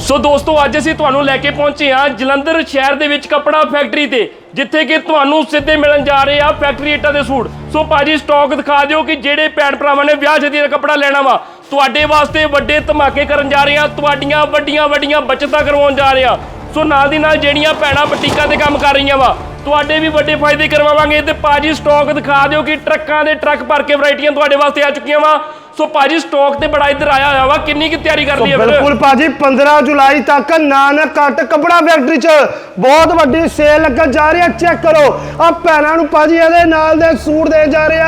ਸੋ ਦੋਸਤੋ, ਅੱਜ ਅਸੀਂ ਤੁਹਾਨੂੰ ਲੈ ਕੇ ਪਹੁੰਚੇ ਹਾਂ ਜਲੰਧਰ ਸ਼ਹਿਰ ਦੇ ਵਿੱਚ ਕੱਪੜਾ ਫੈਕਟਰੀ ਤੇ, ਜਿੱਥੇ ਕਿ ਤੁਹਾਨੂੰ ਸਿੱਧੇ ਮਿਲਣ ਜਾ ਰਹੇ ਆ ਫੈਕਟਰੀ ਏਟਾਂ ਦੇ ਸੂਟ। ਸੋ ਭਾਜੀ ਸਟਾਕ ਦਿਖਾ ਦਿਓ ਕਿ ਜਿਹੜੇ ਭੈਣ ਭਰਾਵਾਂ ਨੇ ਵਿਆਹ ਸ਼ਾਦੀ ਦਾ ਕੱਪੜਾ ਲੈਣਾ ਵਾ, ਤੁਹਾਡੇ ਵਾਸਤੇ ਵੱਡੇ ਧਮਾਕੇ ਕਰਨ ਜਾ ਰਹੇ ਆ, ਤੁਹਾਡੀਆਂ ਵੱਡੀਆਂ ਵੱਡੀਆਂ ਬਚਤਾਂ ਕਰਵਾਉਣ ਜਾ ਰਹੇ ਆ। ਸੋ ਨਾਲ ਦੀ ਨਾਲ ਜਿਹੜੀਆਂ ਭੈਣਾਂ ਬਟੀਕਾਂ ਤੇ ਕੰਮ ਕਰ ਰਹੀਆਂ ਵਾ, ਤੁਹਾਡੇ ਵੀ ਵੱਡੇ ਫਾਇਦੇ ਕਰਵਾਵਾਂਗੇ। ਤੇ ਭਾਜੀ ਸਟਾਕ ਦਿਖਾ ਦਿਓ ਕਿ ਟਰੱਕਾਂ ਦੇ ਟਰੱਕ ਭਰ ਕੇ ਵੈਰਾਈਟੀਆਂ ਤੁਹਾਡੇ ਵਾਸਤੇ ਆ ਚੁੱਕੀਆਂ ਵਾ। ਸੋ ਭਾਜੀ ਸਟਾਕ ਤੇ ਬੜਾ ਇੱਧਰ ਆਇਆ ਹੋਇਆ ਵਾ ਕਿੰਨੀ ਕੀ ਤਿਆਰੀ ਕਰ ਲਈ ਹੈ ਫਿਰ ਬਿਲਕੁਲ ਭਾਜੀ 15 ਜੁਲਾਈ ਤੱਕ ਨਾਨਕ ਕੱਟ ਕਪੜਾ ਫੈਕਟਰੀ 'ਚ ਬਹੁਤ ਵੱਡੀ ਸੇਲ ਲੱਗਣ ਜਾ ਰਹੀ ਹੈ ਚੈੱਕ ਕਰੋ ਆ ਭੈਣਾਂ ਨੂੰ ਭਾਜੀ ਇਹਦੇ ਨਾਲ ਦੇ ਸੂਟ ਦੇ ਜਾ ਰਹੇ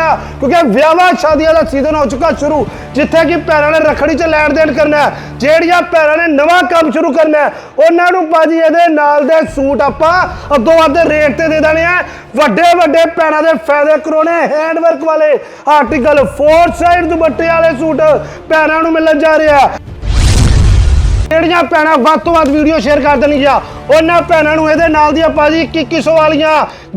ਕਿਉਂਕਿ ਵਿਆਹਾਂ ਸ਼ਾਦੀਆਂ ਦਾ ਸੀਜ਼ਨ ਹੋ ਚੁੱਕਾ ਸ਼ੁਰੂ ਜਿੱਥੇ ਕਿ ਭੈਣਾਂ ਨੇ ਰਖੜੀ 'ਚ ਲੈਣ ਦੇਣ ਕਰਨਾ। ਜਿਹੜੀਆਂ ਭੈਣਾਂ ਨੇ ਨਵਾਂ ਕੰਮ ਸ਼ੁਰੂ ਕਰਨਾ ਉਹਨਾਂ ਨੂੰ ਭਾਜੀ ਇਹਦੇ ਨਾਲ ਦੇ ਸੂਟ ਆਪਾਂ ਅੱਧੋ ਅੱਧ ਰੇਟ ਤੇ ਦੇ ਦੇਣੇ ਆ ਵੱਡੇ ਵੱਡੇ ਭੈਣਾਂ ਦੇ ਫਾਇਦੇ ਕਰਾਉਣੇ ਹੈਂਡਵਰਕ ਵਾਲੇ। ਆਰਟੀਕਲ 4 ਸਾਈਡ ਦੁਪੱਟੇ ਵਾਲੇ ਸੂਟ ਭੈਣਾਂ ਨੂੰ ਮਿਲਣ ਜਾ ਰਿਹਾ ਜਿਹੜੀਆਂ ਭੈਣਾਂ ਵੱਧ ਤੋਂ ਵੱਧ ਵੀਡੀਓ ਸ਼ੇਅਰ ਕਰ ਦੇਣੀ ਆ ਉਹਨਾਂ ਭੈਣਾਂ ਨੂੰ ਇਹਦੇ ਨਾਲ ਦੀਆਂ ਭਾਜੀ 2100 ਵਾਲੀਆਂ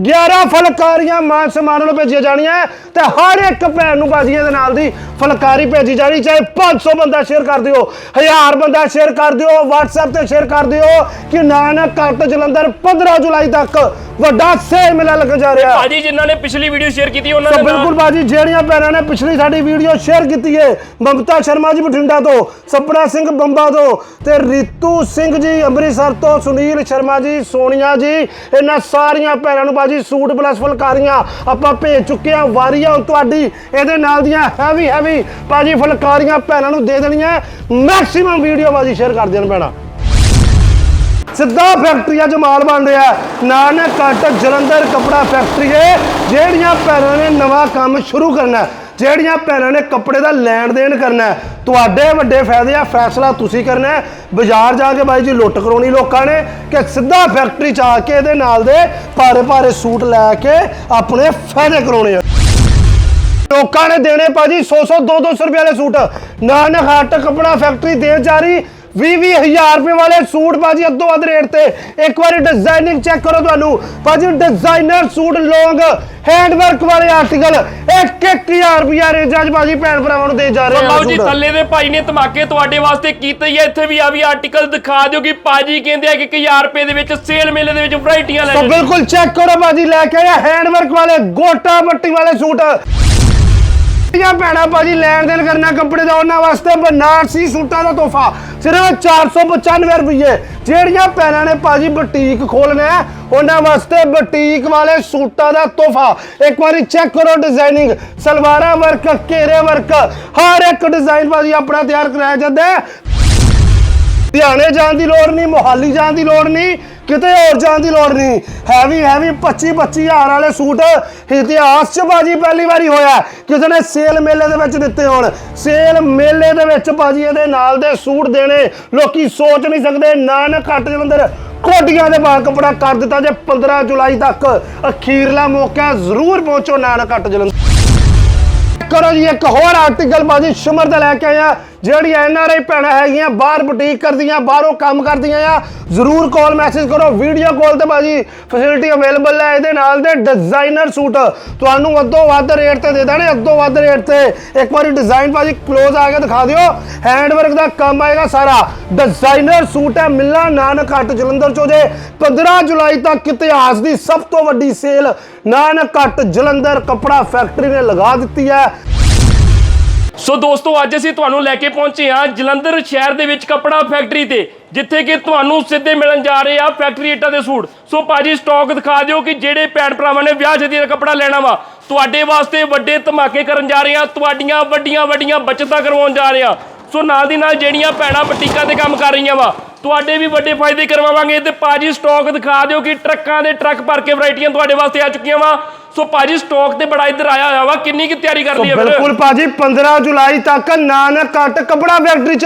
11 ਫਲਕਾਰੀਆਂ ਮਾਨ ਸਨਮਾਨ ਨੂੰ ਭੇਜੀਆਂ ਜਾਣੀਆਂ ਤੇ ਹਰ ਇੱਕ ਭੈਣ ਨੂੰ ਭਾਜੀ ਇਹਦੇ ਨਾਲ ਦੀ ਫਲਕਾਰੀ ਭੇਜੀ ਜਾਣੀ ਚਾਹੇ 500 ਬੰਦਾ ਸ਼ੇਅਰ ਕਰ ਦਿਓ 1000 ਬੰਦਾ ਸ਼ੇਅਰ ਕਰ ਦਿਓ WhatsApp ਤੇ ਸ਼ੇਅਰ ਕਰ ਦਿਓ ਕਿ ਨਾਨਕ ਕੱਟ ਜਲੰਧਰ 15 ਜੁਲਾਈ ਤੱਕ ਵੱਡਾ ਸੇਲ ਮੇਲਾ ਲੱਗਣ ਜਾ ਰਿਹਾ ਭਾਜੀ ਜਿਨ੍ਹਾਂ ਨੇ ਪਿਛਲੀ ਵੀਡੀਓ ਸ਼ੇਅਰ ਕੀਤੀ ਉਹਨਾਂ ਨਾਮ ਬਿਲਕੁਲ ਬਾਜੀ ਜਿਹੜੀਆਂ ਭੈਣਾਂ ਨੇ ਪਿਛਲੀ ਸਾਡੀ ਵੀਡੀਓ ਸ਼ੇਅਰ ਕੀਤੀ ਹੈ ਮਮਤਾ ਸ਼ਰਮਾ ਜੀ ਬਠਿੰਡਾ ਤੋਂ ਸਪਨਾ ਸਿੰਘ ਬੰਬਾ ਤੋਂ ਤੇ ਰਿਤੂ ਸਿੰਘ ਜੀ ਅੰਮ੍ਰਿਤਸਰ ਤੋਂ ਸੁਨੀਲ ਸ਼ਰਮਾ ਜੀ, ਸੋਨੀਆ ਜੀ, ਇਹਨਾਂ ਸਾਰੀਆਂ ਭੈਣਾਂ ਨੂੰ ਬਾਜੀ ਸੂਟ ਪਲੱਸ ਫੁਲਕਾਰੀਆਂ ਆਪਾਂ ਭੇਜ ਚੁੱਕੇ ਆ ਵਾਰੀਆਂ ਹੁਣ ਤੁਹਾਡੀ, ਇਹਦੇ ਨਾਲ ਦੀਆਂ ਹੈਵੀ ਹੈਵੀ ਬਾਜੀ ਫੁਲਕਾਰੀਆਂ ਭੈਣਾਂ ਨੂੰ ਦੇ ਦੇਣੀਆਂ। ਮੈਕਸਿਮਮ ਵੀਡੀਓ ਬਾਜੀ ਸ਼ੇਅਰ ਕਰ ਦੇਣ ਭੈਣਾਂ। ਸਿੱਧਾ ਫੈਕਟਰੀਆਂ 'ਚ ਮਾਲ ਬਣ ਰਿਹਾ ਹੈ। ਨਾਨਕ ਕੱਟ ਜਲੰਧਰ ਕਪੜਾ ਫੈਕਟਰੀ ਹੈ। ਜਿਹੜੀਆਂ ਭੈਣਾਂ ਨੇ ਨਵਾਂ ਕੰਮ ਸ਼ੁਰੂ ਕਰਨਾ ਜਿਹੜੀਆਂ ਭੈਣਾਂ ਨੇ ਕੱਪੜੇ ਦਾ ਲੈਣ ਦੇਣ ਕਰਨਾ ਤੁਹਾਡੇ ਵੱਡੇ ਫਾਇਦੇ ਆ, ਫੈਸਲਾ ਤੁਸੀਂ ਕਰਨਾ ਹੈ। ਬਾਜ਼ਾਰ ਜਾ ਕੇ ਬਾਈ ਜੀ ਲੁੱਟ ਕਰਾਉਣੀ ਲੋਕਾਂ ਨੇ ਕਿ ਸਿੱਧਾ ਫੈਕਟਰੀ 'ਚ ਆ ਕੇ ਇਹਦੇ ਨਾਲ ਦੇ ਭਾਰੇ ਭਾਰੇ ਸੂਟ ਲੈ ਕੇ ਆਪਣੇ ਫਾਇਦੇ ਕਰਾਉਣੇ ਆ। ਲੋਕਾਂ ਨੇ ਦੇਣੇ ਭਾਜੀ 100 100 200 ਰੁਪਏ ਵਾਲੇ ਸੂਟ। ਨਾਨਕ ਹੱਟ ਕਪੜਾ ਫੈਕਟਰੀ ਦੇ ਜਾ ਰਹੀ 20 ਹਜ਼ਾਰ ਰੁਪਏ ਵਾਲੇ ਸੂਟ ਭਾਜੀ ਅੱਧੋ ਅੱਧ ਰੇਟ ਤੇ। ਇੱਕ ਵਾਰੀ ਡਿਜ਼ਾਈਨਿੰਗ ਚੈੱਕ ਕਰੋ ਤੁਹਾਨੂੰ। ਭਾਜੀ designer suit long hand work ਵਾਲੇ ਆਰਟੀਕਲ 1-1000 ਰੁਪਏ ਰੇਂਜ ਅੱਜ ਭਾਜੀ ਭੈਣ ਭਰਾਵਾਂ ਨੂੰ ਦੇ ਜਾ ਰਹੇ ਲਓ ਆ ਜੀ ਥੱਲੇ ਦੇ ਭਾਈ ਨੇ ਧਮਾਕੇ ਤੁਹਾਡੇ ਵਾਸਤੇ ਕੀਤੇ ਹੀ ਆ। ਇੱਥੇ ਵੀ ਆ ਵੀ ਆਰਟੀਕਲ ਦਿਖਾ ਦਿਓ ਕਿ ਭਾਜੀ ਕਹਿੰਦੇ ਆ ਕਿ 1000 ਰੁਪਏ ਦੇ ਵਿੱਚ ਸੇਲ ਮੇਲੇ ਦੇ ਵਿੱਚ ਵੈਰਾਈਟੀਆਂ ਲੈ ਤਾਂ ਬਿਲਕੁਲ ਚੈੱਕ ਕਰੋ ਭਾਜੀ ਲੈ ਕੇ ਆਇਆ ਹੈਂਡ ਵਰਕ ਵਾਲੇ ਗੋਟਾ ਬੱਟੀ ਵਾਲੇ ਸੂਟ। ਜਿਹੜੀਆਂ ਭੈਣਾਂ ਭਾਜੀ ਲੈਣ ਦੇਣ ਕਰਨਾ ਕੱਪੜੇ ਦਾ ਉਹਨਾਂ ਵਾਸਤੇ ਬਨਾਰਸੀ ਸੂਟਾਂ ਦਾ ਤੋਹਫਾ। ਸਿਰਫ 495 ਰੁਪਏ ਜਿਹੜੀਆਂ ਭੈਣਾਂ ਨੇ ਭਾਜੀ ਬੁਟੀਕ ਖੋਲਣਾ ਉਹਨਾਂ ਵਾਸਤੇ ਬੁਟੀਕ ਵਾਲੇ ਸੂਟਾਂ ਦਾ ਤੋਹਫਾ। ਇੱਕ ਵਾਰੀ ਚੈੱਕ ਕਰੋ ਡਿਜ਼ਾਈਨਿੰਗ ਸਲਵਾਰਾਂ ਵਰਕ ਘੇਰੇ ਵਰਕ ਹਰ ਇੱਕ ਡਿਜ਼ਾਈਨ ਭਾਜੀ ਆਪਣਾ ਤਿਆਰ ਕਰਾਇਆ ਜਾਂਦਾ ਹੈ। ਲੁਧਿਆਣੇ ਜਾਣ ਦੀ ਲੋੜ ਨਹੀਂ, ਮੋਹਾਲੀ ਜਾਣ ਦੀ ਲੋੜ ਨਹੀਂ। ਕਿਤੇ ਹੋਰ ਜਾਣ ਦੀ ਲੋੜ ਨਹੀਂ। ਹੈਵੀ ਹੈਵੀ 25 25000 ਵਾਲੇ ਸੂਟ ਇਤਿਹਾਸ 'ਚ ਬਾਜੀ ਪਹਿਲੀ ਵਾਰੀ ਹੋਇਆ ਕਿਸੇ ਨੇ ਸੇਲ ਮੇਲੇ ਦੇ ਵਿੱਚ ਦਿੱਤੇ ਹੋਣ। ਸੇਲ ਮੇਲੇ ਦੇ ਵਿੱਚ ਬਾਜੀ ਇਹਦੇ ਨਾਲ ਦੇ ਸੂਟ ਦੇਣੇ, ਲੋਕੀ ਸੋਚ ਨਹੀਂ ਸਕਦੇ। ਨਾਨਕ ਕੱਟ ਜਲੰਧਰ ਕੋਟੀਆਂ ਦੇ ਬਾਹਰ ਕਪੜਾ ਕਰ ਦਿੱਤਾ ਜੇ 15 ਜੁਲਾਈ ਤੱਕ। ਅਖੀਰਲਾ ਮੌਕਾ ਜ਼ਰੂਰ ਪਹੁੰਚੋ ਨਾਨਕ ਕੱਟ ਜਲੰਧਰ। ਕਰੋ ਜੀ ਇੱਕ ਹੋਰ ਆਰਟੀਕਲ ਬਾਜੀ ਸ਼ਮਰ ਦਾ ਲੈ ਕੇ ਆਇਆ ਜਿਹੜੀਆਂ ਐਨ ਆਰ ਆਈ ਭੈਣਾਂ ਹੈਗੀਆਂ ਬਾਹਰ ਬੁਟੀਕ ਕਰਦੀਆਂ, ਬਾਹਰੋਂ ਕੰਮ ਕਰਦੀਆਂ ਆ, ਜ਼ਰੂਰ ਕਾਲ ਮੈਸੇਜ ਕਰੋ ਵੀਡੀਓ ਕਾਲ ਤੇ ਬਾਜੀ ਫੈਸਿਲਿਟੀ ਅਵੇਲੇਬਲ ਹੈ, ਇਹਦੇ ਨਾਲ ਦੇ ਡਿਜ਼ਾਈਨਰ ਸੂਟ ਤੁਹਾਨੂੰ ਅੱਧੋ ਵੱਧ ਰੇਟ ਤੇ ਦੇ ਦੇਣੇ, ਅੱਧੋ ਵੱਧ ਰੇਟ ਤੇ। ਇੱਕ ਵਾਰੀ ਡਿਜ਼ਾਈਨ ਬਾਜੀ ক্লোਜ਼ ਆ ਕੇ ਦਿਖਾ ਦਿਓ। ਹੈਂਡਵਰਕ ਦਾ ਕੰਮ ਆਏਗਾ ਸਾਰਾ। ਡਿਜ਼ਾਈਨਰ ਸੂਟ ਹੈ ਮਿਲਣਾ ਨਾਨਕ ਹੱਟ ਜਲੰਧਰ ਚੋਂ ਜੇ। 15 ਜੁਲਾਈ ਤੱਕ ਇਤਿਹਾਸ ਦੀ ਸਭ ਤੋਂ ਵੱਡੀ ਸੇਲ ਨਾਨਕ ਹੱਟ ਜਲੰਧਰ ਕਪੜਾ ਫੈਕਟਰੀ ਨੇ ਲਗਾ ਦਿੱਤੀ ਹੈ। ਸੋ ਦੋਸਤੋ, ਅੱਜ ਅਸੀਂ ਤੁਹਾਨੂੰ ਲੈ ਕੇ ਪਹੁੰਚੇ ਹਾਂ ਜਲੰਧਰ ਸ਼ਹਿਰ ਦੇ ਵਿੱਚ ਕੱਪੜਾ ਫੈਕਟਰੀ ਤੇ, ਜਿੱਥੇ ਕਿ ਤੁਹਾਨੂੰ ਸਿੱਧੇ ਮਿਲਣ ਜਾ ਰਹੇ ਆ ਫੈਕਟਰੀ ਇੱਟਾਂ ਦੇ ਸੂਟ। ਸੋ ਭਾਜੀ ਸਟਾਕ ਦਿਖਾ ਦਿਓ ਕਿ ਜਿਹੜੇ ਭੈਣ ਭਰਾਵਾਂ ਨੇ ਵਿਆਹ ਸ਼ਾਦੀ ਦਾ ਕੱਪੜਾ ਲੈਣਾ ਵਾ, ਤੁਹਾਡੇ ਵਾਸਤੇ ਵੱਡੇ ਧਮਾਕੇ ਕਰਨ ਜਾ ਰਹੇ ਆ, ਤੁਹਾਡੀਆਂ ਵੱਡੀਆਂ ਵੱਡੀਆਂ ਬਚਤਾਂ ਕਰਵਾਉਣ ਜਾ ਰਹੇ ਆ। ਸੋ ਨਾਲ ਦੀ ਨਾਲ ਜਿਹੜੀਆਂ ਭੈਣਾਂ ਬਟੀਕਾਂ ਤੇ ਕੰਮ ਕਰ ਰਹੀਆਂ ਵਾ, ਤੁਹਾਡੇ ਵੀ ਵੱਡੇ ਫਾਇਦੇ ਕਰਵਾਵਾਂਗੇ। ਤੇ ਭਾਜੀ ਸਟਾਕ ਦਿਖਾ ਦਿਓ ਕਿ ਟਰੱਕਾਂ ਦੇ ਟਰੱਕ ਭਰ ਕੇ ਵੈਰਾਈਟੀਆਂ ਤੁਹਾਡੇ ਵਾਸਤੇ ਆ ਚੁੱਕੀਆਂ ਵਾ। ਸੋ ਭਾਜੀ ਸਟਾਕ ਤੇ ਬੜਾ ਇੱਧਰ ਆਇਆ ਹੋਇਆ ਵਾ ਕਿੰਨੀ ਕੀ ਤਿਆਰੀ ਕਰ ਲਈ ਹੈ ਬਿਲਕੁਲ ਭਾਜੀ 15 ਜੁਲਾਈ ਤੱਕ ਨਾਨਕ ਕੱਟ ਕਪੜਾ ਫੈਕਟਰੀ 'ਚ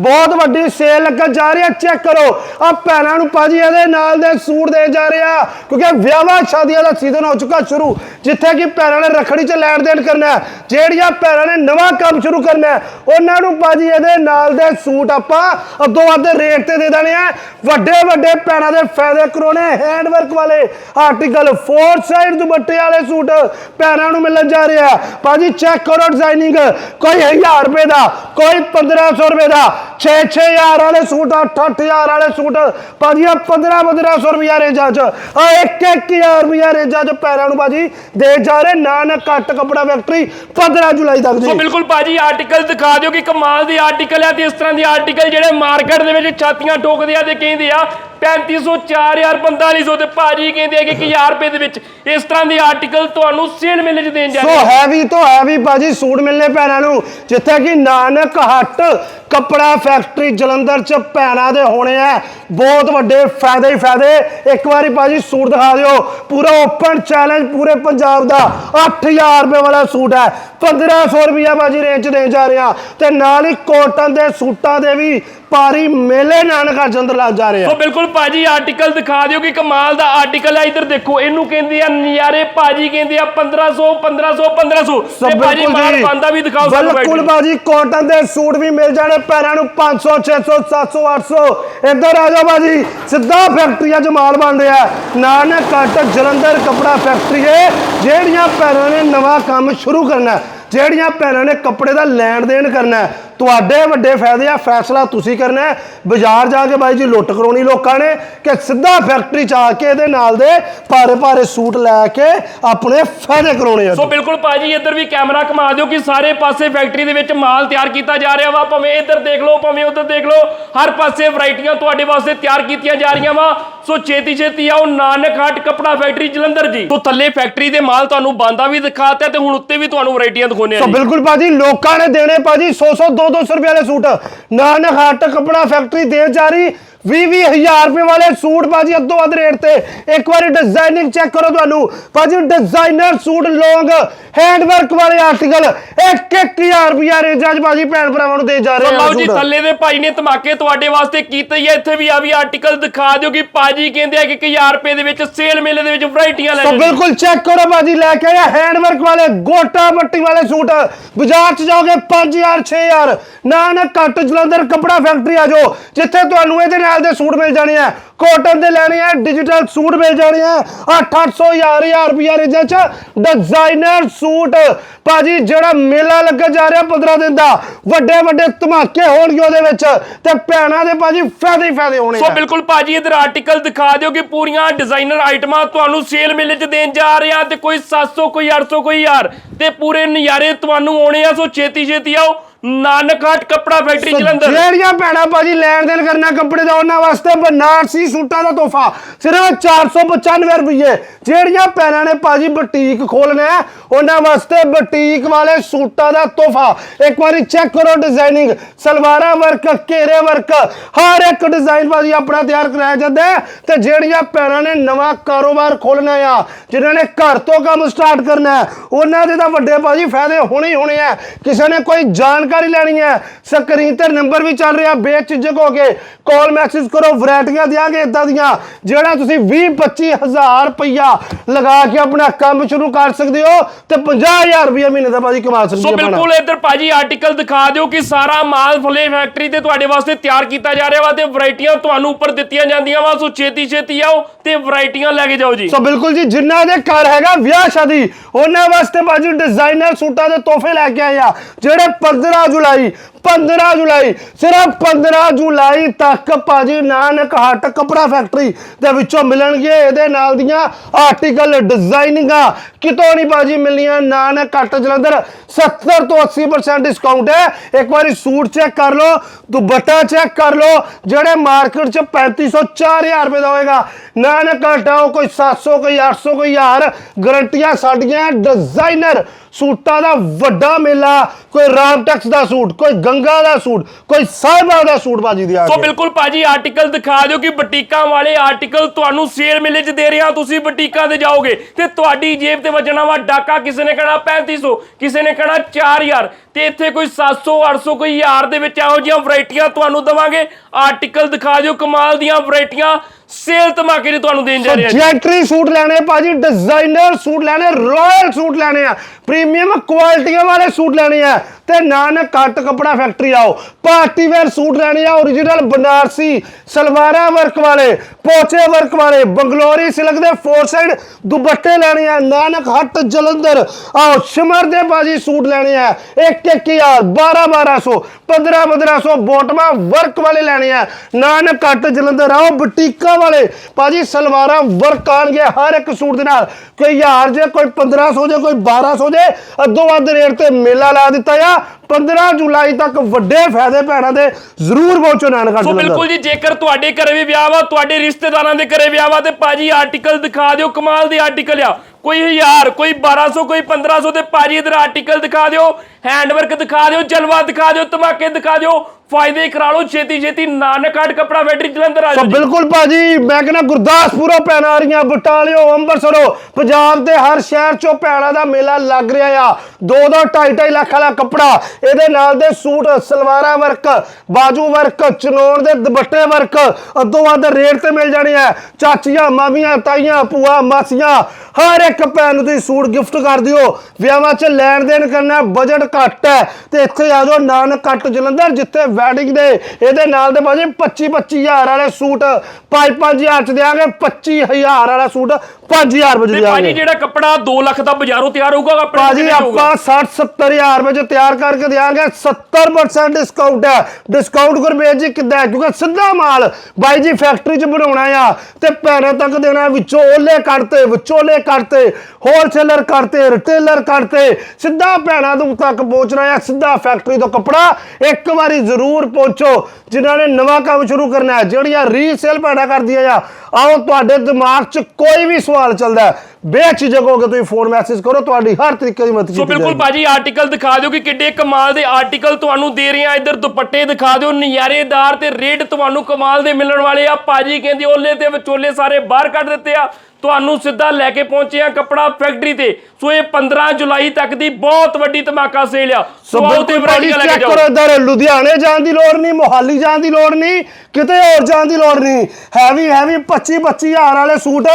ਬਹੁਤ ਵੱਡੀ ਸੇਲ ਲੱਗਣ ਜਾ ਰਹੀ ਹੈ ਚੈੱਕ ਕਰੋ ਆ ਭੈਣਾਂ ਨੂੰ ਭਾਜੀ ਇਹਦੇ ਨਾਲ ਦੇ ਸੂਟ ਦੇ ਜਾ ਰਹੇ ਕਿਉਂਕਿ ਵਿਆਹਾਂ ਸ਼ਾਦੀਆਂ ਦਾ ਸੀਜ਼ਨ ਹੋ ਚੁੱਕਾ ਸ਼ੁਰੂ ਜਿੱਥੇ ਕਿ ਭੈਣਾਂ ਨੇ ਰਖੜੀ 'ਚ ਲੈਣ ਦੇਣ ਕਰਨਾ ਹੈ। ਜਿਹੜੀਆਂ ਭੈਣਾਂ ਨੇ ਨਵਾਂ ਕੰਮ ਸ਼ੁਰੂ ਕਰਨਾ ਹੈ, ਉਹਨਾਂ ਨੂੰ ਭਾਜੀ ਇਹਦੇ ਨਾਲ ਦੇ ਸੂਟ ਆਪਾਂ ਅੱਧੋ ਅੱਧ ਰੇਟ ਤੇ ਦੇ ਦੇਣੇ ਆ ਵੱਡੇ ਵੱਡੇ ਭੈਣਾਂ ਦੇ ਫਾਇਦੇ ਕਰਾਉਣੇ ਹੈਂਡਵਰਕ ਵਾਲੇ ਆਰਟੀਕਲ 4 ਸਾਈਡ ਦੁਪੱਟੇ ਵਾਲੇ ਸੂਟ ਪੈਰਾਂ ਨੂੰ ਮਿਲਣ ਜਾ ਰਿਹਾ ਭਾਜੀ ਚੈੱਕ ਕਰੋ ਡਿਜ਼ਾਈਨਿੰਗ ਕੋਈ 1000 ਰੁਪਏ ਦਾ, ਕੋਈ 1500 ਰੁਪਏ ਦਾ 6-6000 ਵਾਲੇ ਸੂਟ 8-8000 ਵਾਲੇ ਸੂਟ ਭਾਜੀ ਆ 15-1500 ਰੁਪਏ ਰੇਂਜਾਂ 'ਚ। ਆ 1-1000 ਰੁਪਏ ਰੇਂਜਾਂ 'ਚ ਪੈਰਾਂ ਨੂੰ ਭਾਜੀ ਦੇ ਜਾ ਰਹੇ ਨਾਨਕ ਕੱਟ ਕਪੜਾ ਫੈਕਟਰੀ 15 ਜੁਲਾਈ ਤੱਕ ਸੋ ਜੀ ਬਿਲਕੁਲ ਭਾਜੀ ਆਰਟੀਕਲ ਦਿਖਾ ਦਿਓ ਕਿ ਕਮਾਲ ਦੇ ਆਰਟੀਕਲ ਆ ਤੇ ਇਸ ਤਰ੍ਹਾਂ ਦੇ ਆਰਟੀਕਲ ਜਿਹੜੇ ਮਾਰਕੀਟ ਦੇ ਵਿੱਚ ਛਾਤੀਆਂ ਠੋਕਦੇ ਆ ਤੇ ਕਹਿੰਦੇ ਆ 3500 4000 4500 ਤੇ ਭਾਜੀ ਕਹਿੰਦੇ ਆ ਕਿ 1000 ਰੁਪਏ ਦੇ ਵਿੱਚ ਇਸ ਤਰ੍ਹਾਂ ਦੇ ਆਰਟੀਕਲ ਤੁਹਾਨੂੰ ਸੇਲ ਮੇਲੇ 'ਚ ਦੇਣ ਜਾ ਰਹੇ ਹੈਵੀ ਤੋਂ ਹੈਵੀ ਭਾਜੀ ਸੂਟ ਮਿਲਨੇ ਭੈਣਾਂ ਨੂੰ ਜਿੱਥੇ ਕਿ ਨਾਨਕ ਹੱਟ ਕੱਪੜਾ ਫੈਕਟਰੀ ਜਲੰਧਰ ਚ ਭੈਣਾਂ ਦੇ ਹੋਣੇ ਆ। ਬਹੁਤ ਵੱਡੇ ਫਾਇਦੇ ਹੀ ਫਾਇਦੇ। ਇੱਕ ਵਾਰੀ ਭਾਜੀ ਸੂਟ ਦਿਖਾ ਦਿਓ। ਪੂਰਾ ਓਪਨ ਚੈਲੰਜ ਪੂਰੇ ਪੰਜਾਬ ਦਾ। 8000 ਰੁਪਏ ਵਾਲਾ ਸੂਟ ਹੈ। 1500 ਰੁਪਿਆ ਭਾਜੀ ਰੇਂਜ ਦੇਣ ਜਾ ਰਹੇ ਤੇ ਨਾਲ ਹੀ ਕੋਟਨ ਦੇ ਸੂਟਾਂ ਦੇ ਵੀ ਭਾਰੀ ਮੇਲੇ ਨਾਨਕ ਅੰਦਰ ਲੱਗ ਜਾ ਰਹੇ ਸੋ ਬਿਲਕੁਲ ਭਾਜੀ ਆਰਟੀਕਲ ਦਿਖਾ ਦਿਓ ਕਿ ਕਮਾਲ ਦਾ ਆਰਟੀਕਲ ਆ। ਇੱਧਰ ਦੇਖੋ ਇਹਨੂੰ ਕਹਿੰਦੇ ਆ ਨਜ਼ਾਰੇ ਭਾਜੀ ਕਹਿੰਦੇ ਆ 1500 1500 1500 ਸੋ ਤੇ ਭਾਜੀ ਮਾਲ ਜੀ। ਪਾਂਦਾ ਵੀ ਦਿਖਾਓ ਸਾਨੂੰ ਬਿਲਕੁਲ। ਬਾਜੀ ਕਾਟਨ ਦੇ ਸੂਟ ਵੀ ਮਿਲ ਜਾਣੇ ਪੈਰਾਂ ਨੂੰ 500 600 700 800 ਇੱਧਰ ਆ ਜਾਓ ਬਾਜੀ ਸਿੱਧਾ ਫੈਕਟਰੀਆਂ 'ਚ ਮਾਲ ਬਣ ਰਿਹਾ ਨਾਨਕ ਕੱਟ ਜਲੰਧਰ ਕਪੜਾ ਫੈਕਟਰੀ ਹੈ ਜਿਹੜੀਆਂ ਪੈਰਾਂ ਨੇ ਨਵਾਂ ਕੰਮ ਸ਼ੁਰੂ ਕਰਨਾ ਹੈ, ਜਿਹੜੀਆਂ ਭੈਣਾਂ ਨੇ ਕੱਪੜੇ ਦਾ ਲੈਣ ਦੇਣ ਕਰਨਾ ਤੁਹਾਡੇ ਵੱਡੇ ਫਾਇਦੇ ਆ, ਫੈਸਲਾ ਤੁਸੀਂ ਕਰਨਾ ਹੈ। ਬਾਜ਼ਾਰ ਜਾ ਕੇ ਬਾਈ ਜੀ ਲੁੱਟ ਕਰਾਉਣੀ ਲੋਕਾਂ ਨੇ ਕਿ ਸਿੱਧਾ ਫੈਕਟਰੀ 'ਚ ਆ ਕੇ ਇਹਦੇ ਨਾਲ ਦੇ ਭਾਰੇ ਭਾਰੇ ਸੂਟ ਲੈ ਕੇ ਆਪਣੇ ਫਾਇਦੇ ਕਰਾਉਣੇ ਆ। ਸੋ ਬਿਲਕੁਲ ਭਾਜੀ, ਇੱਧਰ ਵੀ ਕੈਮਰਾ ਘੁਮਾ ਦਿਓ ਕਿ ਸਾਰੇ ਪਾਸੇ ਫੈਕਟਰੀ ਦੇ ਵਿੱਚ ਮਾਲ ਤਿਆਰ ਕੀਤਾ ਜਾ ਰਿਹਾ ਵਾ। ਭਾਵੇਂ ਇੱਧਰ ਦੇਖ ਲਓ, ਭਾਵੇਂ ਉੱਧਰ ਦੇਖ ਲਓ, ਹਰ ਪਾਸੇ ਵੈਰਾਈਟੀਆਂ ਤੁਹਾਡੇ ਵਾਸਤੇ ਤਿਆਰ ਕੀਤੀਆਂ ਜਾ ਰਹੀਆਂ ਵਾ। ਸੋ ਛੇਤੀ ਛੇਤੀ ਆਓ ਨਾਨਕ ਹਾਟ ਕਪੜਾ ਫੈਕਟਰੀ ਜਲੰਧਰ ਜੀ। ਸੋ ਥੱਲੇ ਫੈਕਟਰੀ ਦੇ ਮਾਲ ਤੁਹਾਨੂੰ ਬਾਂਦਾ ਵੀ ਦਿਖਾਤਾ ਤੇ ਹੁਣ ਉੱਤੇ ਵੀ ਤੁਹਾਨੂੰ ਵੈਰਾਈਟੀਆਂ ਦਿਖਾਉਂਦੇ ਆ ਜੀ। ਬਿਲਕੁਲ ਭਾਜੀ ਲੋਕਾਂ ਨੇ ਦੇਣੇ ਭਾਜੀ 100 100 200 ਰੁਪਏ ਵਾਲੇ ਸੂਟ। ਨਾਨਕ ਹੱਟ ਕਪੜਾ ਫੈਕਟਰੀ ਦੇ ਜਾ ਰਹੀ। 20 ਹਜ਼ਾਰ ਰੁਪਏ ਵਾਲੇ ਸੂਟ ਭਾਜੀ ਅੱਧੋ ਅੱਧ ਰੇਟ ਤੇ। ਇੱਕ ਵਾਰੀ ਡਿਜ਼ਾਈਨਿੰਗ ਚੈੱਕ ਕਰੋ ਤੁਹਾਨੂੰ। ਭਾਜੀ designer suit long hand work ਵਾਲੇ ਆਰਟੀਕਲ 1-1000 ਰੁਪਏ ਰੇਂਜਾਂ 'ਚ ਭਾਜੀ ਭੈਣ ਭਰਾਵਾਂ ਨੂੰ ਦੇ ਜਾ ਰਹੇ ਆ ਲਓ ਜੀ ਥੱਲੇ ਦੇ ਭਾਈ ਨੇ ਧਮਾਕੇ ਤੁਹਾਡੇ ਵਾਸਤੇ ਕੀਤੇ ਹੀ ਆ। ਇੱਥੇ ਵੀ ਆ ਵੀ ਆਰਟੀਕਲ ਦਿਖਾ ਦਿਓ ਕਿ ਭਾਜੀ ਕਹਿੰਦੇ ਆ ਕਿ 1000 ਰੁਪਏ ਦੇ ਵਿੱਚ ਸੇਲ ਮੇਲੇ ਦੇ ਵਿੱਚ ਵੈਰਾਈਟੀਆਂ ਲੈ ਜਾਓ। ਬਿਲਕੁਲ ਚੈੱਕ ਕਰੋ ਭਾਜੀ ਲੈ ਕੇ ਆਇਆ ਹੈਂਡ ਵਰਕ ਵਾਲੇ ਗੋਟਾ ਮੱਟੀ ਵਾਲੇ ਸੂਟ। ਬਾਜ਼ਾਰ 'ਚ ਜਾਓਗੇ 5000 6000 ਨਾਨਕ ਕੱਟ ਜਲੰਧਰ ਕਪੜਾ ਫੈਕਟਰੀ ਆ ਜਾਓ ਜਿੱਥੇ ਤੁਹਾਨੂੰ ਇਹਦੇ ਨਾਲ ਦੇ ਸੂਟ ਮਿਲ ਜਾਣੇ ਆ। ਕਾਟਨ ਦੇ ਲੈਣੇ ਆ ਡਿਜੀਟਲ ਸੂਟ ਮਿਲ ਜਾਣੇ ਆ। 8-800 ਹਜ਼ਾਰ ਹਜ਼ਾਰ ਰੇਂਜਾਂ 'ਚ ਡਿਜ਼ਾਈਨਰ ਸੂਟ। ਭਾਜੀ, ਜਿਹੜਾ ਮੇਲਾ ਲੱਗਣ ਜਾ ਰਿਹਾ 15 ਦਿਨ ਦਾ ਵੱਡੇ ਵੱਡੇ ਧਮਾਕੇ ਹੋਣਗੇ ਉਹਦੇ ਵਿੱਚ ਤੇ ਭੈਣਾਂ ਦੇ ਭਾਜੀ ਫਾਇਦੇ ਹੀ ਫਾਇਦੇ ਹੋਣੇ ਸੋ ਆ ਬਿਲਕੁਲ ਭਾਜੀ, ਇਧਰ ਆਰਟੀਕਲ ਦਿਖਾ ਦਿਓ ਕਿ ਪੂਰੀਆਂ ਡਿਜ਼ਾਈਨਰ ਆਈਟਮਾਂ ਤੁਹਾਨੂੰ ਸੇਲ ਮੇਲੇ 'ਚ ਦੇਣ ਜਾ ਰਹੇ ਆ ਤੇ ਕੋਈ 700 ਕੋਈ 800 ਕੋਈ 1000 ਤੇ ਪੂਰੇ ਨਜ਼ਾਰੇ ਤੁਹਾਨੂੰ ਆਉਣੇ ਆ। ਸੋ ਛੇਤੀ ਛੇਤੀ ਆਓ। ਨਾਨਕਹਾਟ ਕੱਪੜਾ ਫੈਕਟਰੀ ਜਲੰਧਰ। ਜਿਹੜੀਆਂ ਭੈਣਾਂ ਭਾਜੀ ਲੈਣ ਦੇਣ ਕਰਨਾ ਕੱਪੜੇ ਦਾ ਉਹਨਾਂ ਵਾਸਤੇ ਬਨਾਰਸੀ ਸੂਟਾਂ ਦਾ ਤੋਹਫਾ। ਸਿਰਫ 495 ਰੁਪਏ ਜਿਹੜੀਆਂ ਭੈਣਾਂ ਨੇ ਭਾਜੀ ਬੁਟੀਕ ਖੋਲਣਾ ਉਹਨਾਂ ਵਾਸਤੇ ਬੁਟੀਕ ਵਾਲੇ ਸੂਟਾਂ ਦਾ ਤੋਹਫਾ। ਇੱਕ ਵਾਰੀ ਚੈੱਕ ਕਰੋ ਡਿਜ਼ਾਈਨਿੰਗ ਸਲਵਾਰਾਂ ਵਰਕ ਘੇਰੇ ਵਰਕ ਹਰ ਇੱਕ ਡਿਜ਼ਾਈਨ ਭਾਜੀ ਆਪਣਾ ਤਿਆਰ ਕਰਾਇਆ ਜਾਂਦਾ ਤੇ ਜਿਹੜੀਆਂ ਭੈਣਾਂ ਨੇ ਨਵਾਂ ਕਾਰੋਬਾਰ ਖੋਲਣਾ ਆ ਜਿਨ੍ਹਾਂ ਨੇ ਘਰ ਤੋਂ ਕੰਮ ਸਟਾਰਟ ਕਰਨਾ ਉਹਨਾਂ ਦੇ ਤਾਂ ਵੱਡੇ ਭਾਜੀ ਫਾਇਦੇ ਹੋਣੇ ਹੀ ਹੋਣੇ ਆ। ਕਿਸੇ ਨੇ ਕੋਈ ਜਾਣਕਾਰੀ ਲੈਣੀ ਹੈ। ਸਕਰੀਨ ਤੇ ਨੰਬਰ ਵੀ ਚੱਲ ਰਿਹਾ। ਬੇਝਿਜਕ ਹੋ ਕੇ ਕਾਲ ਮੈਸੇਜ ਕਰੋ। ਵੈਰਾਈਟੀਆਂ ਦਿਆਂਗੇ ਇਦਾਂ ਦੀਆਂ ਜਿਹੜਾ ਤੁਸੀਂ 20 25 ਹਜ਼ਾਰ ਰੁਪਈਆ ਲਗਾ ਕੇ ਆਪਣਾ ਕੰਮ ਸ਼ੁਰੂ ਕਰ ਸਕਦੇ ਹੋ ਤੇ 50000 ਰੁਪਈਆ ਮਹੀਨੇ ਦਾ ਭਾਜੀ ਕਮਾ ਸਕਦੇ ਸੋ ਹੋ ਆਪਣਾ। ਬਿਲਕੁਲ ਇੱਧਰ ਭਾਜੀ ਆਰਟੀਕਲ ਦਿਖਾ ਦਿਓ ਕਿ ਸਾਰਾ ਮਾਲ ਫਲੇ ਫੈਕਟਰੀ ਤੇ ਤੁਹਾਡੇ ਵਾਸਤੇ ਤਿਆਰ ਕੀਤਾ ਜਾ ਰਿਹਾ ਵਾ ਤੇ ਵੈਰਾਈਟੀਆਂ ਤੁਹਾਨੂੰ ਉੱਪਰ ਦਿੱਤੀਆਂ ਜਾਂਦੀਆਂ ਵਾ। ਸੋ ਛੇਤੀ ਛੇਤੀ ਆਓ ਤੇ ਵੈਰਾਈਟੀਆਂ ਲੈ ਕੇ ਜਾਓ ਜੀ। ਸੋ ਬਿਲਕੁਲ ਜੀ ਜਿਨ੍ਹਾਂ ਦੇ ਘਰ ਹੈਗਾ ਵਿਆਹ ਸ਼ਾਦੀ ਉਹਨਾਂ ਵਾਸਤੇ ਬਾਜੀ ਡਿਜ਼ਾਈਨਰ ਸੂਟਾਂ ਦੇ ਤੋਹਫੇ ਲੈ ਕੇ ਆਏ ਆ ਜਿਹੜੇ 15 ਜੁਲਾਈ 15 ਜੁਲਾਈ, ਸਿਰਫ 15 ਜੁਲਾਈ ਤੱਕ ਭਾਜੀ ਨਾਨਕ ਹੱਟ ਕਪੜਾ ਫੈਕਟਰੀ ਦੇ ਵਿੱਚੋਂ ਮਿਲਣਗੇ। ਇਹਦੇ ਨਾਲ ਦੀਆਂ ਆਰਟੀਕਲ ਡਿਜ਼ਾਈਨਿੰਗਾਂ ਕਿਤੋਂ ਨਹੀਂ ਭਾਜੀ ਮਿਲਣੀਆਂ? ਨਾਨਕ ਹੱਟ ਜਲੰਧਰ 70 ਤੋਂ 80% ਡਿਸਕਾਊਂਟ ਹੈ। ਇੱਕ ਵਾਰੀ ਸੂਟ ਚੈੱਕ ਕਰ ਲਓ, ਦੁਪੱਟਾ ਚੈੱਕ ਕਰ ਲਓ, ਜਿਹੜੇ ਮਾਰਕੀਟ 'ਚ 3500 4000 ਰੁਪਏ ਦਾ ਹੋਏਗਾ। ਨਾਨਕ ਹੱਟ ਆਓ, ਕੋਈ 700 ਕੋਈ 800 ਕੋਈ 1000 ਗਰੰਟੀਆਂ ਸਾਡੀਆਂ ਡਿਜ਼ਾਈਨਰ ਸੂਟਾਂ ਦਾ ਵੱਡਾ ਮੇਲਾ, ਕੋਈ ਰਾਮ ਟੈਕਸ ਦਾ ਸੂਟ, ਕੋਈ ਗੰਗਾ ਦਾ ਸੂਟ ਕੋਈ ਸਾਹਿਬਾ ਦਾ ਸੂਟ ਬਾਜੀ ਦੀ ਆ ਸੋ। ਬਿਲਕੁਲ ਭਾਜੀ ਆਰਟੀਕਲ ਦਿਖਾ ਦਿਓ ਕਿ ਬੁਟੀਕਾਂ ਵਾਲੇ ਆਰਟੀਕਲ ਤੁਹਾਨੂੰ ਸੇਲ ਮੇਲੇ 'ਚ ਦੇ ਰਿਹਾ ਤੁਸੀਂ ਬੁਟੀਕਾਂ ਤੇ ਜਾਓਗੇ। ਤੇ ਤੁਹਾਡੀ ਜੇਬ ਤੇ ਵੱਜਣਾ ਵਾ ਡਾਕਾ ਕਿਸੇ ਨੇ ਕਹਿਣਾ 3500 ਕਿਸੇ ਨੇ ਕਹਿਣਾ 4000 ਤੇ ਇੱਥੇ ਕੋਈ 700 800 ਕੋਈ 1000 ਦੇ ਵਿੱਚ ਇਹੋ ਜਿਹੀਆਂ ਵੈਰਾਈਟੀਆਂ ਤੁਹਾਨੂੰ ਦਵਾਂਗੇ। ਆਰਟੀਕਲ ਦਿਖਾ ਦਿਓ ਕਮਾਲ ਦੀਆਂ ਵੈਰਾਈਟੀਆਂ। ਸੇਲ ਧਮਾਕੇ 'ਚ ਤੁਹਾਨੂੰ ਦੇਣ ਜਾ ਰਹੇ ਹਾਂ ਜੀ। ਸੂਟ ਲੈਣੇ ਭਾਜੀ ਡਿਜ਼ਾਈਨਰ ਸੂਟ ਲੈਣੇ ਰਾਇਲ ਸੂਟ ਲੈਣੇ ਆ ਪ੍ਰੀਮੀਅਮ ਕੁਆਲਿਟੀਆਂ ਵਾਲੇ ਸੂਟ ਲੈਣੇ ਆ ਤੇ ਨਾਨਕ ਕੱਟ ਕਪੜਾ ਫੈਕਟਰੀ ਆਓ, ਪਾਰਟੀ ਵੇਅਰ ਸੂਟ ਲੈਣੇ ਆ origignal ਬਨਾਰਸੀ, ਸਲਵਾਰਾਂ ਵਰਕ ਵਾਲੇ ਪੋਚੇ ਵਰਕ ਵਾਲੇ ਬੰਗਲੋਰੀ ਸਿਲਕ ਦੇ ਫੋਰ ਸਾਈਡ ਦੁਪੱਟੇ ਲੈਣੇ ਆ। ਨਾਨਕ ਹੱਟ ਜਲੰਧਰ। ਆਓ, ਸ਼ਿਮਰ ਦੇ ਬਾਜੀ ਸੂਟ ਲੈਣੇ ਆ। 1 1000 12 1200 15 1500 ਬੋਟਮਾ ਵਰਕ ਵਾਲੇ ਲੈਣੇ ਆ। ਨਾਨਕ ਹੱਟ ਜਲੰਧਰ, ਆਓ, ਬੁਟੀਕਾਂ ਵਾਲੇ। ਬਾਜੀ ਸਲਵਾਰਾਂ ਵਰਕ ਆਣਗੇ ਹਰ ਇੱਕ ਸੂਟ ਦੇ ਨਾਲ। ਕੋਈ ਹਜ਼ਾਰ ਜੇ, ਕੋਈ 1500 ਜੇ, ਕੋਈ 1200 ਜੇ, ਅੱਧੋ ਵੱਧ ਰੇਟ ਤੇ ਮੇਲਾ ਲਾ ਦਿੱਤਾ ਆ। 15 ਜੁਲਾਈ ਤੱਕ ਵੱਡੇ ਫਾਇਦੇ ਭੈਣਾਂ ਦੇ ਜ਼ਰੂਰ ਪਹੁੰਚੋ ਨਾਨਕ ਸੋ ਬਿਲਕੁਲ ਜੀ ਜੇਕਰ ਤੁਹਾਡੇ ਘਰੇ ਵੀ ਵਿਆਹ ਵਾ ਤੁਹਾਡੇ ਰਿਸ਼ਤੇਦਾਰਾਂ ਦੇ ਘਰੇ ਵਿਆਹ ਵਾ ਤੇ ਭਾਜੀ ਆਰਟੀਕਲ ਦਿਖਾ ਦਿਓ ਕਮਾਲ ਦੇ ਆਰਟੀਕਲ ਆ। ਕੋਈ 1000 ਕੋਈ 1200 ਕੋਈ 1500 ਤੇ ਭਾਜੀ ਇਧਰ ਆਰਟੀਕਲ ਦਿਖਾ ਦਿਓ ਹੈਂਡਵਰਕ ਦਿਖਾ ਦਿਓ ਜਲਵਾ ਦਿਖਾ ਦਿਓ ਧਮਾਕੇ ਦਿਖਾ ਦਿਓ ਫਾਇਦੇ ਕਰਾ ਲਓ ਛੇਤੀ ਛੇਤੀ ਨਾਨਕ ਹਾਟ ਕਪੜਾ ਫੈਕਟਰੀ ਜਲੰਧਰ ਆ ਸੋ ਜਾਓ। ਬਿਲਕੁਲ ਭਾਜੀ ਮੈਂ ਕਹਿੰਦਾ ਗੁਰਦਾਸਪੁਰੋਂ ਪੈਣਾ ਆ ਰਹੀਆਂ ਬਟਾਲਿਓ ਅੰਮ੍ਰਿਤਸਰੋਂ ਪੰਜਾਬ ਦੇ ਹਰ ਸ਼ਹਿਰ ਚੋਂ ਪੈਣਾ ਦਾ ਮੇਲਾ ਲੱਗ ਰਿਹਾ ਆ। 2-2 2.5 ਲੱਖ ਵਾਲਾ ਕੱਪੜਾ ਇਹਦੇ ਨਾਲ ਦੇ ਸੂਟ ਸਲਵਾਰਾਂ ਵਰਕ ਬਾਜੂ ਵਰਕ ਚਨੋਣ ਦੇ ਦੁਪੱਟੇ ਵਰਕ ਅੱਧੋ ਵੱਧ ਰੇਟ ਤੇ ਮਿਲ ਜਾਣੇ ਆ। ਚਾਚੀਆਂ ਮਾਮੀਆਂ ਤਾਈਆਂ ਭੂਆ ਮਾਸੀਆਂ ਹਰ ਇੱਕ ਭੈਣ ਨੂੰ ਤੁਸੀਂ ਸੂਟ ਗਿਫਟ ਕਰ ਦਿਓ। ਵਿਆਹਾਂ 'ਚ ਲੈਣ ਦੇਣ ਕਰਨਾ ਬਜਟ ਘੱਟ ਹੈ। ਤੇ ਇੱਥੇ ਆ ਜਾਓ ਨਾਨਕ ਕੱਟ ਜਲੰਧਰ ਜਿੱਥੇ ਵੈਡਿੰਗ ਦੇ ਇਹਦੇ ਨਾਲ ਦੇ ਭਾਜੀ 25 25000 ਵਾਲੇ ਸੂਟ 5 5000 ਚ ਦੇਾਂਗੇ 25000 ਵਾਲਾ ਸੂਟ 5000 ਵਿੱਚ ਤੇ ਭਾਜੀ ਦੇਾਂਗੇ ਜਿਹੜਾ ਕੱਪੜਾ 2 ਲੱਖ ਦਾ ਬਾਜ਼ਾਰੋਂ ਤਿਆਰ ਹੋਊਗਾ ਆਪਣੇ ਭਾਜੀ ਦਾ? ਆਪਾਂ 60 70000 ਵਿੱਚ ਤਿਆਰ ਕਰਕੇ ਦੇਾਂਗੇ 70% ਡਿਸਕਾਊਂਟ ਹੈ। ਡਿਸਕਾਊਂਟ ਗੁਰਮੇਜ ਜੀ ਕਿੱਦਾਂ? ਕਿਉਂਕਿ ਸਿੱਧਾ ਮਾਲ ਬਾਈ ਜੀ ਫੈਕਟਰੀ 'ਚ ਬਣਾਉਣਾ ਆ। ਤੇ ਪੈਰਾਂ ਤੱਕ ਦੇਣਾ ਵਿੱਚੋਂ ਓਲੇ ਕੱਢਤੇ ਵਿਚੋਲੇ ਕੱਢਤੇ। ਹੋਲਸੇਲਰ ਕਰਤੇ ਰਿਟੇਲਰ ਕਰਤੇ। ਸਿੱਧਾ ਭੈਣਾਂ ਤੋਂ ਤੱਕ ਪਹੁੰਚਣਾ ਆ ਸਿੱਧਾ ਫੈਕਟਰੀ ਤੋਂ ਕੱਪੜਾ ਇੱਕ ਵਾਰੀ ਜ਼ਰੂਰ ਪਹੁੰਚੋ। ਜਿਨ੍ਹਾਂ ਨੇ ਨਵਾਂ ਕੰਮ ਸ਼ੁਰੂ ਕਰਨਾ ਹੈ ਜਿਹੜੀਆਂ ਰੀਸੇਲ ਭੈਣਾਂ ਕਰਦੀਆਂ ਆ ਆਓ ਤੁਹਾਡੇ ਦਿਮਾਗ 'ਚ ਕੋਈ ਵੀ ਸਵਾਲ ਚੱਲਦਾ ਹੈ ਬੇਝਿਜਕ ਹੋ ਕੇ ਤੁਸੀਂ ਫੋਨ ਮੈਸੇਜ ਕਰੋ ਤੁਹਾਡੀ ਹਰ ਤਰੀਕੇ ਦੀ ਮਦਦ ਸੋ ਬਿਲਕੁਲ ਭਾਜੀ ਆਰਟੀਕਲ ਦਿਖਾ ਦਿਓ ਕਿ ਕਿੱਡੇ ਕਮਾਲ ਦੇ ਆਰਟੀਕਲ ਤੁਹਾਨੂੰ ਦੇ ਰਹੇ ਆ। ਇੱਧਰ ਦੁਪੱਟੇ ਦਿਖਾ ਦਿਓ ਨਜ਼ਾਰੇਦਾਰ ਤੇ ਰੇਟ ਤੁਹਾਨੂੰ ਕਮਾਲ ਦੇ ਮਿਲਣ ਵਾਲੇ ਆ। ਭਾਜੀ ਕਹਿੰਦੇ ਓਲੇ ਤੇ ਵਿਚੋਲੇ ਸਾਰੇ ਬਾਹਰ ਕੱਢ ਦਿੱਤੇ ਆ। ਤੁਹਾਨੂੰ ਸਿੱਧਾ ਲੈ ਕੇ ਪਹੁੰਚੇ ਆ ਕੱਪੜਾ ਫੈਕਟਰੀ ਤੇ। ਸੋ ਇਹ 15 ਜੁਲਾਈ ਤੱਕ ਦੀ ਬਹੁਤ ਵੱਡੀ ਧਮਾਕਾ ਸੇਲ ਆ। ਸੋ ਆਓ ਤੇ ਵੈਰਾਈਟੀ ਲੈ ਕੇ ਚੈੱਕ ਜਾਓ। ਕਰੋ ਇਧਰ ਲੁਧਿਆਣੇ ਜਾਣ ਦੀ ਲੋੜ ਨਹੀਂ ਮੋਹਾਲੀ ਜਾਣ ਦੀ ਲੋੜ ਨਹੀਂ ਕਿਤੇ ਹੋਰ ਜਾਣ ਦੀ ਲੋੜ ਨਹੀਂ। ਹੈਵੀ ਹੈਵੀ 25 25000 ਵਾਲੇ ਸੂਟ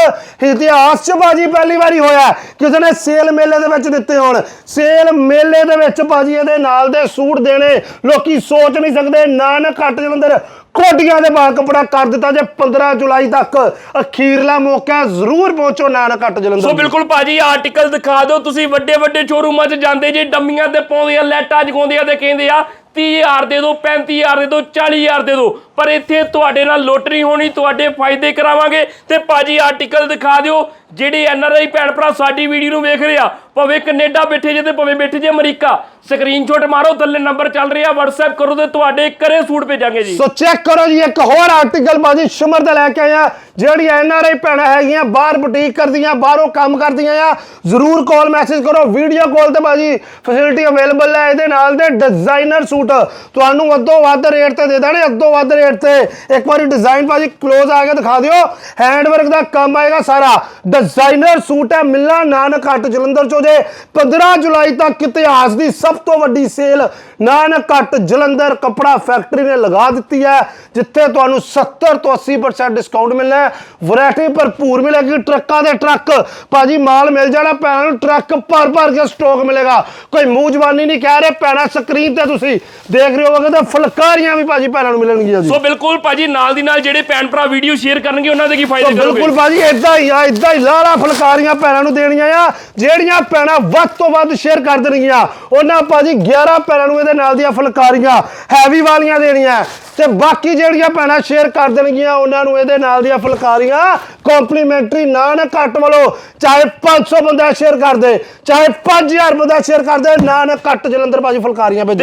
ਇਤਿਹਾਸ 'ਚ ਬਾਜੀ ਪਹਿਲੀ ਵਾਰੀ ਹੋਇਆ। ਕਿਸੇ ਨੇ ਸੇਲ ਮੇਲੇ ਦੇ ਵਿੱਚ ਦਿੱਤੇ ਹੋਣ। ਸੇਲ ਮੇਲੇ ਦੇ ਵਿੱਚ ਬਾਜੀ ਇਹਦੇ ਨਾਲ ਦੇ ਸੂਟ ਦੇਣੇ। ਲੋਕੀ ਸੋਚ ਨਹੀਂ ਸਕਦੇ ਨਾਨਕ ਕੱਟ ਜਲੰਧਰ ਕੋਟੀਆਂ ਦੇ ਬਾਹਰ ਕੱਪੜਾ ਕਰ ਦਿੱਤਾ ਜੇ 15 ਜੁਲਾਈ ਤੱਕ। ਅਖੀਰਲਾ ਮੌਕਾ ਹੈ, ਜ਼ਰੂਰ ਪਹੁੰਚੋ ਨਾਨਕ ਕੱਟ ਜਲੰਧਰ ਸੋ ਬਿਲਕੁਲ ਭਾਜੀ ਆਰਟੀਕਲ ਦਿਖਾ ਦਿਓ। ਤੁਸੀਂ ਵੱਡੇ ਵੱਡੇ ਸ਼ੋਰੂਮਾਂ 'ਚ ਜਾਂਦੇ ਜੇ ਡੰਮੀਆਂ ਤੇ ਪਾਉਂਦੇ ਆ ਲੈਟਾਂ ਜਗਾਉਂਦੇ ਆ ਤੇ ਕਹਿੰਦੇ ਆ 30000 ਦੇ ਦਿਓ 35000 ਦੇ ਦਿਓ 40000 ਦੇ ਦਿਓ ਪਰ ਇੱਥੇ ਤੁਹਾਡੇ ਨਾਲ ਲੋਟਰੀ ਹੋਣੀ, ਤੁਹਾਡੇ ਫਾਇਦੇ ਕਰਾਵਾਂਗੇ। ਤੇ ਭਾਜੀ ਆਰਟੀਕਲ ਦਿਖਾ ਦਿਓ, ਜਿਹੜੇ ਆਈ ਭੈਣ ਭਰਾ ਸਾਡੀ ਵੀਡੀਓ ਨੂੰ ਵੇਖ ਰਹੇ ਆ। ਭਾਵੇਂ ਕੈਨੇਡਾ ਬੈਠੇ ਜੇ ਤੇ ਭਾਵੇਂ ਬੈਠੇ ਜੇ ਅਮਰੀਕਾ। ਸਕਰੀਨਸ਼ਾਟ ਮਾਰੋ, ਥੱਲੇ ਨੰਬਰ ਚੱਲ ਰਿਹਾ, WhatsApp ਕਰੋ ਤੇ ਤੁਹਾਡੇ ਘਰੇ ਸੂਟ ਭੇਜਾਂਗੇ ਜੀ। ਸੋ ਚੈੱਕ ਕਰੋ ਜੀ, ਇੱਕ ਹੋਰ ਆਰਟੀਕਲ ਬਾਜੀ ਸ਼ਮਰ ਦਾ ਲੈ ਕੇ ਆਇਆ ਜਿਹੜੀ ਐਨ ਆਰ ਆਈ ਭੈਣਾਂ ਹੈਗੀਆਂ, ਬਾਹਰ ਬੁਟੀਕ ਕਰਦੀਆਂ, ਬਾਹਰੋਂ ਕੰਮ ਕਰਦੀਆਂ ਆ। ਜ਼ਰੂਰ ਕਾਲ ਮੈਸੇਜ ਕਰੋ ਵੀਡੀਓ ਕਾਲ ਤੇ ਬਾਜੀ ਫੈਸਿਲਿਟੀ ਅਵੇਲੇਬਲ ਹੈ, ਇਹਦੇ ਨਾਲ ਦੇ ਡਿਜ਼ਾਈਨਰ ਸੂਟ ਤੁਹਾਨੂੰ ਅੱਧੋ ਵੱਧ ਰੇਟ ਤੇ ਦੇ ਦੇਣੇ, ਅੱਧੋ ਵੱਧ ਰੇਟ ਤੇ। ਇੱਕ ਵਾਰੀ ਡਿਜ਼ਾਈਨ ਭਾਜੀ ক্লোਜ਼ ਆ ਕੇ ਦਿਖਾ ਦਿਓ। ਹੈਂਡ ਵਰਕ ਦਾ ਕੰਮ ਆਏਗਾ ਸਾਰਾ। ਡਿਜ਼ਾਈਨਰ ਸੂਟ ਹੈ ਮਿੱਲਾ ਨਾਨਕ ਹੱਟ ਜਲੰਧਰ ਚੋਂ ਜੇ। 15 ਜੁਲਾਈ ਤੱਕ ਇਤਿਹਾਸ ਦੀ ਸਭ ਤੋਂ ਵੱਡੀ ਸੇਲ ਨਾਨਕ ਹੱਟ ਜਲੰਧਰ ਕਪੜਾ ਫੈਕਟਰੀ ਨੇ ਲਗਾ ਦਿੱਤੀ ਹੈ, ਜਿੱਥੇ ਤੁਹਾਨੂੰ 70 ਤੋਂ 80% ਡਿਸਕਾਊਂਟ ਮਿਲਣਾ ਹੈ। ਵੈਰਾਈਟੀ ਭਰਪੂਰ ਮਿਲੇਗੀ ਟਰੱਕਾਂ ਦੇ ਟਰੱਕ। ਭਾਜੀ ਮਾਲ ਮਿਲ ਜਾਣਾ, ਭੈਣਾਂ ਨੂੰ ਟਰੱਕ ਭਰ ਭਰ ਕੇ ਸਟਾਕ ਮਿਲੇਗਾ। ਕੋਈ ਮੂੰਹ ਜ਼ਬਾਨੀ ਨਹੀਂ ਕਹਿ ਰਹੇ, ਭੈਣਾਂ ਸਕਰੀਨ ਤੇ ਤੁਸੀਂ। ਦੇਖ ਰਹੇ ਹੋਵੋਗੇ ਤਾਂ ਫੁਲਕਾਰੀਆਂ ਵੀ ਭਾਜੀ ਭੈਣਾਂ ਨੂੰ ਮਿਲਣਗੀਆਂ ਜੀ। ਸੋ ਬਿਲਕੁਲ ਭਾਜੀ ਨਾਲ ਦੀ ਨਾਲ ਜਿਹੜੇ ਭੈਣ ਭਰਾ ਵੀਡੀਓ ਸ਼ੇਅਰ ਕਰਨਗੇ ਉਹਨਾਂ ਦੇ ਕੀ ਫਾਇਦੇ ਕਰੋਗੇ ਬਿਲਕੁਲ ਭਾਜੀ ਇਦਾਂ ਹੀ ਆ ਇਦਾਂ ਹੀ ਲਾਲਾ ਫੁਲਕਾਰੀਆਂ ਭੈਣਾਂ ਨੂੰ ਦੇਣੀਆਂ ਆ ਜਿਹੜੀਆਂ ਭੈਣਾਂ ਵੱਧ ਤੋਂ ਵੱਧ ਸ਼ੇਅਰ ਕਰ ਦੇਣਗੀਆਂ। ਉਹਨਾਂ ਭਾਜੀ 11 ਭੈਣਾਂ ਨੂੰ ਇਹਦੇ ਨਾਲ ਦੀਆਂ ਫੁਲਕਾਰੀਆਂ ਹੈਵੀ ਵਾਲੀਆਂ ਦੇਣੀਆਂ। ਤੇ ਬਾਕੀ ਜਿਹੜੀਆਂ ਭੈਣਾਂ ਸ਼ੇਅਰ ਕਰ ਦੇਣਗੀਆਂ ਉਹਨਾਂ ਨੂੰ ਇਹਦੇ ਨਾਲ ਦੀਆਂ ਫੁਲਕਾਰੀਆਂ ਕੰਪਲੀਮੈਂਟਰੀ ਨਾ ਨਾ ਘੱਟ ਵੱਲੋਂ ਚਾਹੇ 500 ਬੰਦਾ ਸ਼ੇਅਰ ਕਰ ਦੇ ਚਾਹੇ 5000 ਬੰਦਾ ਸ਼ੇਅਰ ਕਰ ਦੇ ਨਾ ਨਾ ਘੱਟ ਜਲੰਧਰ ਭਾਜੀ ਫੁਲਕਾਰੀਆਂ ਭੇਜੋ।